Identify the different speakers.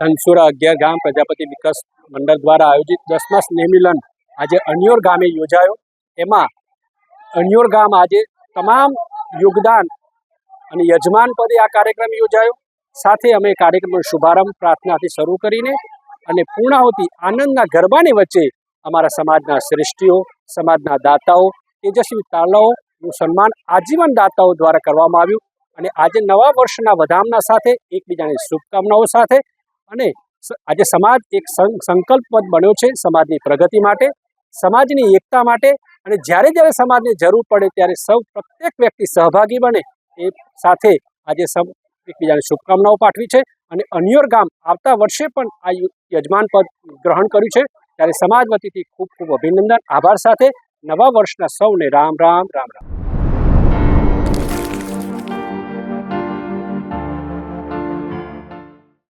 Speaker 1: ધનસુરા અગિયાર ગામ પ્રજાપતિ વિકાસ મંડળ દ્વારા આયોજિત દસમા સ્નેહમિલન આજે અણિયોર ગામે યોજાયો. એમાં અણિયોર ગામ આજે તમામ યોગદાન અને યજમાન પદે આ કાર્યક્રમ યોજાયો. સાથે અમે કાર્યક્રમનો શુભારંભ, પ્રાર્થનાથી શરૂ કરીને અને પૂર્ણાહુતિ આનંદના ગરબાની વચ્ચે અમારા સમાજના શ્રેષ્ઠીઓ, સમાજના દાતાઓ, તેજસ્વી તાલાઓનું સન્માન આજીવન દાતાઓ દ્વારા કરવામાં આવ્યું. અને આજે નવા વર્ષના વધામના સાથે એકબીજાની શુભકામનાઓ સાથે અને આજે સમાજ એક સંકલ્પ સંકલ્પબદ્ધ બન્યો છે સમાજની પ્રગતિ માટે, સમાજની એકતા માટે અને જ્યારે જ્યારે સમાજની જરૂર પડે ત્યારે સૌ પ્રત્યેક વ્યક્તિ સહભાગી બને એ સાથે આજે એકબીજાને શુભકામનાઓ પાઠવી છે અને અન્યોર ગામ આવતા વર્ષે પણ આ યજમાન પદ ગ્રહણ કર્યું છે. ત્યારે સમાજ વતીથી ખૂબ ખૂબ અભિનંદન, આભાર સાથે નવા વર્ષના સૌને રામ રામ રામ રામ.